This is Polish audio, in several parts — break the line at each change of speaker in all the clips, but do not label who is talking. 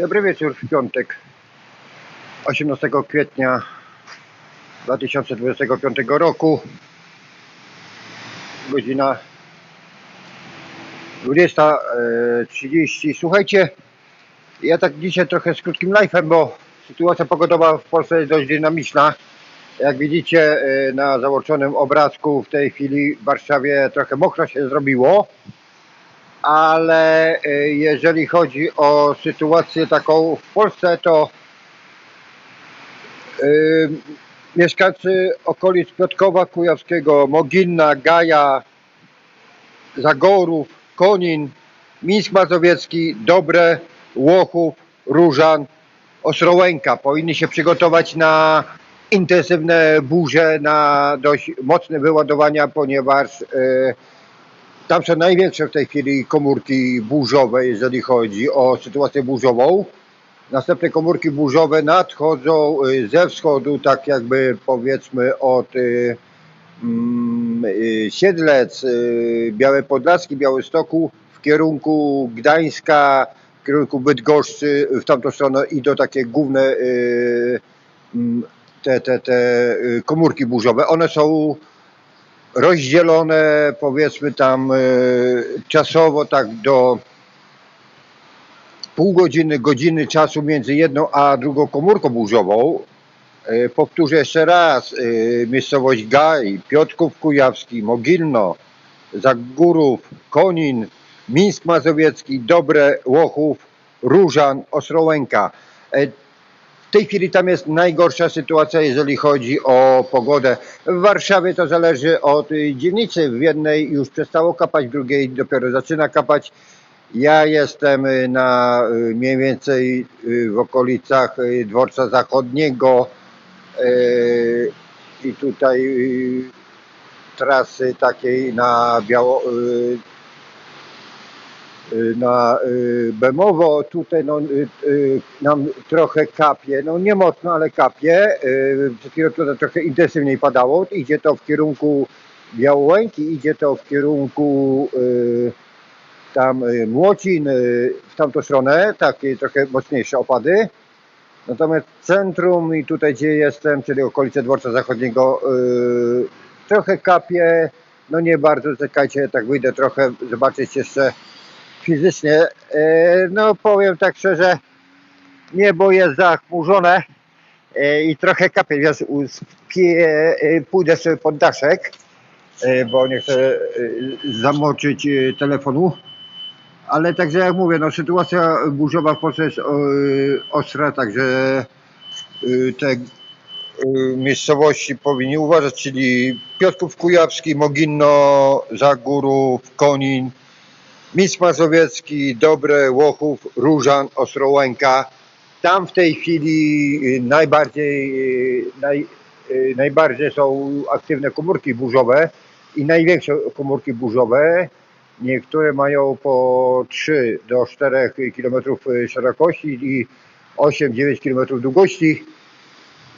Dobry wieczór w piątek 18 kwietnia 2025 roku. Godzina 20.30 Słuchajcie, ja tak dzisiaj trochę z krótkim live'em, bo sytuacja pogodowa w Polsce jest dość dynamiczna. Jak widzicie e, na załączonym obrazku w tej chwili w Warszawie trochę mokro się zrobiło ale e, jeżeli chodzi o sytuację taką w Polsce, to y, mieszkańcy okolic Piotrkowa Kujawskiego, Mogilna, Gaja, Zagorów, Konin, Mińsk Mazowiecki, Dobre, Łochów, Różan, Ostrołęka powinni się przygotować na intensywne burze, na dość mocne wyładowania, ponieważ y, tam są największe w tej chwili komórki burzowe, jeżeli chodzi o sytuację burzową. Następne komórki burzowe nadchodzą y, ze wschodu, tak jakby powiedzmy od y, mm, y, Siedlec, Białe Podlaski, Białestoku w kierunku Gdańska, w kierunku Bydgoszczy, w tamtą stronę i do takie główne mm, te, te, te komórki burzowe. One są rozdzielone powiedzmy tam e, czasowo tak do pół godziny, godziny czasu między jedną a drugą komórką burzową. E, Powtórzę jeszcze raz, e, miejscowość Gaj, Piotrków Kujawski, Mogilno, Zagórów, Konin, Mińsk Mazowiecki, Dobre, Łochów, Różan, Ostrołęka. Tej chwili tam jest najgorsza sytuacja, jeżeli chodzi o pogodę. W Warszawie to zależy od y, dzielnicy. W jednej już przestało kapać, w drugiej dopiero zaczyna kapać. Ja jestem y, na y, mniej więcej w okolicach dworca zachodniego i tutaj trasy takiej na Biało, na y, Bemowo, tutaj no, y, y, nam trochę kapie, no nie mocno, ale kapie. Y, Przed chwilą tutaj trochę intensywniej padało. Idzie to w kierunku Białołęki, idzie to w kierunku y, tam y, Młocin, y, w tamtą stronę, takie trochę mocniejsze opady. Natomiast centrum i tutaj gdzie jestem, czyli okolice dworca zachodniego, y, trochę kapie, no nie bardzo, czekajcie, tak wyjdę trochę, zobaczyć jeszcze fizycznie. E, No powiem tak szczerze, niebo jest zachmurzone e, i trochę kapie, więc e, pójdę sobie pod daszek, bo nie chcę zamoczyć telefonu. Ale także jak mówię, no sytuacja burzowa w Polsce jest ostra, także te miejscowości powinni uważać, czyli Piotrków Kujawski, Moginno, Zagórów, Konin, Mińsk Mazowiecki, Dobre, Łochów, Różan, Ostrołęka. Tam w tej chwili y, najbardziej, y, naj, y, najbardziej są aktywne komórki burzowe i największe komórki burzowe. Niektóre mają po 3 do 4 km szerokości i 8-9 km długości.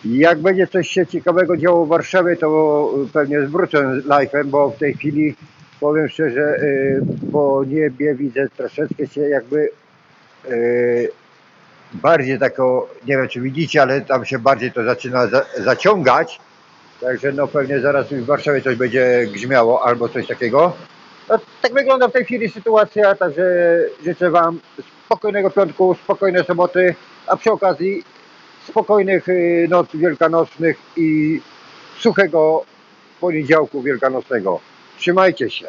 Jak będzie coś się ciekawego działo w Warszawie, to pewnie zwrócę live'em, bo w tej chwili powiem szczerze, y, po niebie widzę troszeczkę się jakby y, bardziej tako, nie wiem czy widzicie, ale tam się bardziej to zaczyna za, zaciągać. Także no pewnie zaraz w Warszawie coś będzie grzmiało albo coś takiego. No, tak wygląda w tej chwili sytuacja, także życzę Wam spokojnego piątku, spokojnej soboty, a przy okazji spokojnych y, noc wielkanocnych i suchego poniedziałku wielkanocnego. Trzymajcie się.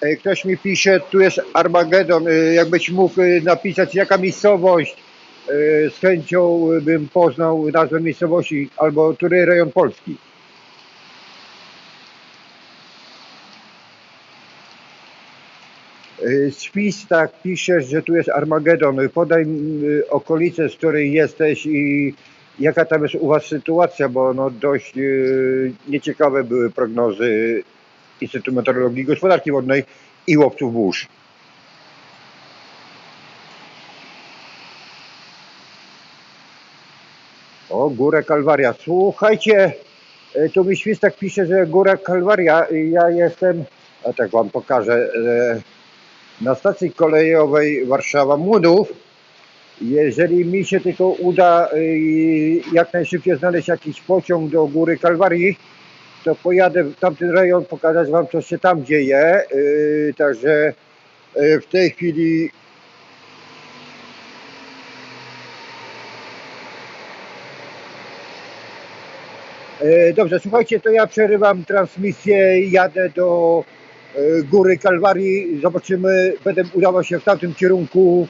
E, Ktoś mi pisze, tu jest Armagedon, e, jakbyś mógł e, napisać jaka miejscowość, z chęcią bym poznał nazwę miejscowości albo który rejon Polski. Spis tak pisze, że tu jest Armagedon. Podaj okolice, z której jesteś i jaka tam jest u Was sytuacja, bo no dość e, nieciekawe były prognozy Instytutu Meteorologii i Gospodarki Wodnej i łowców burz. O, Górę Kalwaria. Słuchajcie, e, tu mi Świstak pisze, że Góra Kalwaria. Ja jestem a tak Wam pokażę. E, Na stacji kolejowej Warszawa Młodów, jeżeli mi się tylko uda e, jak najszybciej znaleźć jakiś pociąg do Góry Kalwarii, to pojadę w tamten rejon, pokazać Wam co się tam dzieje. E, Także e, w tej chwili Dobrze, słuchajcie, to ja przerywam transmisję jadę do Góry Kalwarii. Zobaczymy, będę udawał się w tamtym kierunku,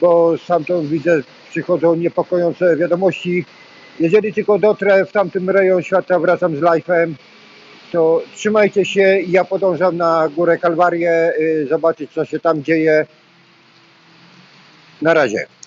bo stamtąd widzę, przychodzą niepokojące wiadomości. Jeżeli tylko dotrę w tamtym rejon świata, wracam z live'em, to trzymajcie się ja podążam na Górę Kalwarię, e, zobaczyć co się tam dzieje. Na razie.